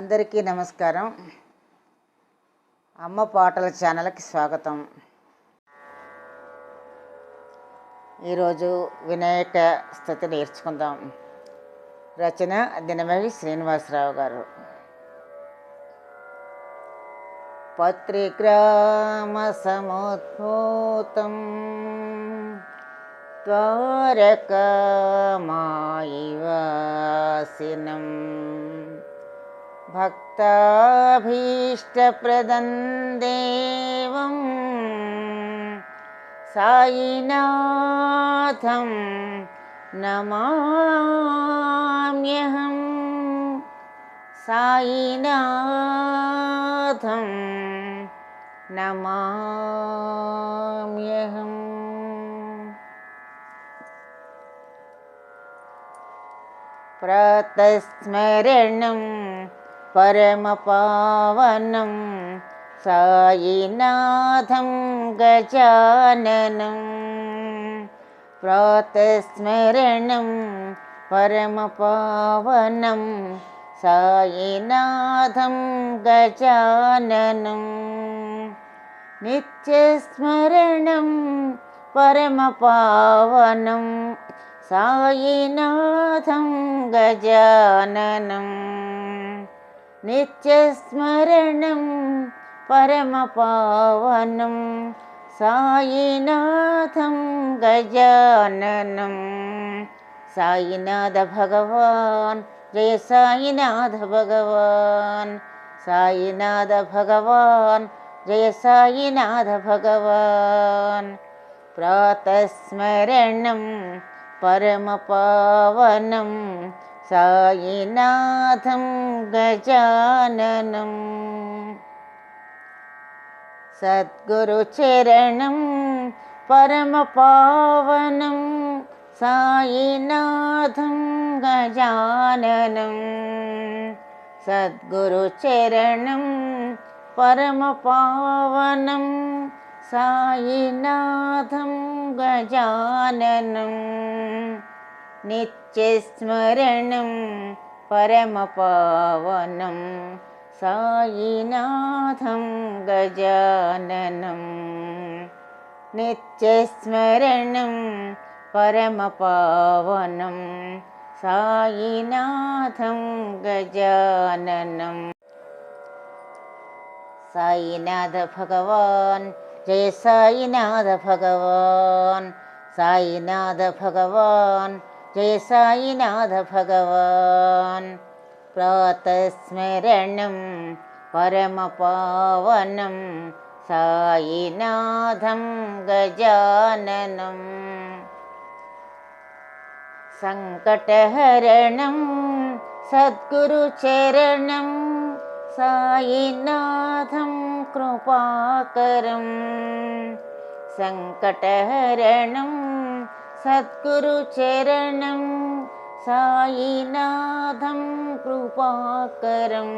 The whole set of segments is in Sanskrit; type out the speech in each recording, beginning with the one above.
అందరికీ నమస్కారం. అమ్మ పాటల ఛానల్కి స్వాగతం. ఈరోజు వినాయక స్థుతి నేర్చుకుందాం. రచన దినమవి శ్రీనివాసరావు గారు. పత్రిగ్రామ సముద్భూతం ద్వారకమాయివాసినం भक्ताभीष्टप्रदन्देवं सायिनाथं न माम्यहं सायिनाथं नमाम्यहम्। माम्यहं परमपावनं सायिनाथं गजाननं प्रातस्मरणं परमपावनं सायिनाथं गजाननं नित्यस्मरणं परमपावनं सायिनाथं गजाननं नित्यस्मरणं परमपावनं सायिनाथं गजाननं। सायिनाथ भगवान् जय सायिनाथ भगवान् सायिनाथ भगवान् जय सायिनाथ भगवान् प्रातस्मरणं परमपावनं सायिनाथं गजाननं। सद्गुरुचरणं परमपावनं सायिनाथं गजाननं। सद्गुरुचरणं परमपावनं सायिनाथं गजाननं नित्यस्मरणं परमपावनं सायिनाथं गजाननं नित्यस्मरणं परमपावनं सायिनाथं गजाननम् साईनाथ भगवान् जय साईनाथ भगवान्। साईनाथ भगवान् जय साईनाथ भगवान् प्रातस्मरणं परमपावनं साईनाथं गजाननम् सङ्कटहरणं सद्गुरुचरणं सायिनाथं कृपाकरं सङ्कटहरणं सद्गुरुचरणं सायिनाथं कृपाकरं।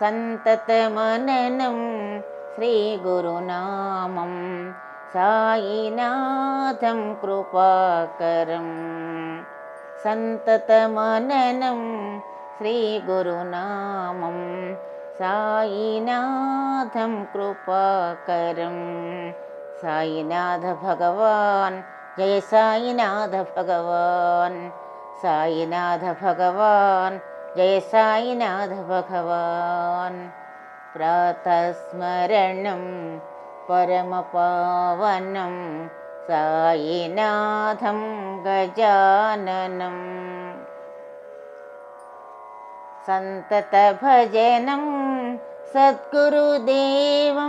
सन्ततमननं श्रीगुरुनामं सायिनाथं कृपाकरं। सन्ततमननं श्रीगुरुनामं सायिनाथं कृपाकरं। सायिनाथ भगवान् जय सायिनाथ भगवान्। सायिनाथ भगवान्। जय सायिनाथ भगवान्। प्रातस्मरणं परमपावनं सायिनाथं गजाननम् सन्ततभजनं सद्गुरुदेवं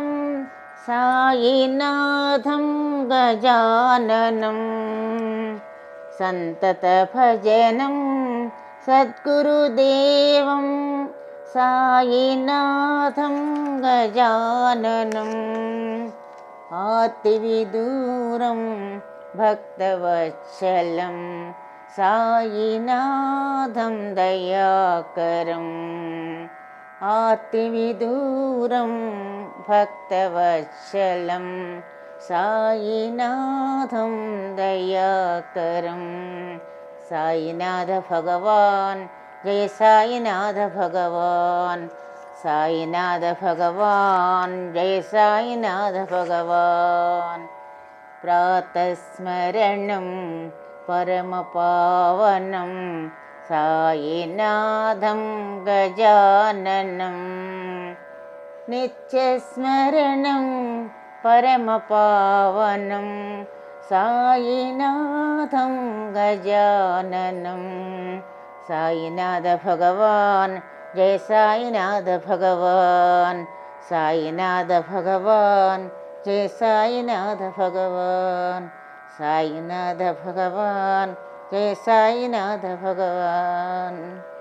सायिनाथं गजाननं। सन्ततभजनं सद्गुरुदेवं। सायिनाथं गजाननम् आतिविदूरं भक्तवत्सलं। सायिनाथं दयाकरम् आर्तिविदूरं भक्तवत्सलं सायिनाथं दयाकरं। सायिनाथभगवान् जय सायिनाथभगवान् सायिनाथभगवान् जय सायिनाथभगवान् प्रातस्मरणं परमपावनम् सायिनाथं गजाननं। नित्यस्मरणं परमपावनं। सायिनाथं गजाननं। सायिनाथभगवान् जय सायिनाथभगवान् सायिनाथभगवान् जय सायिनाथभगवान् सायिनाथभगवान् सायिनाथ 对，是啊，那个。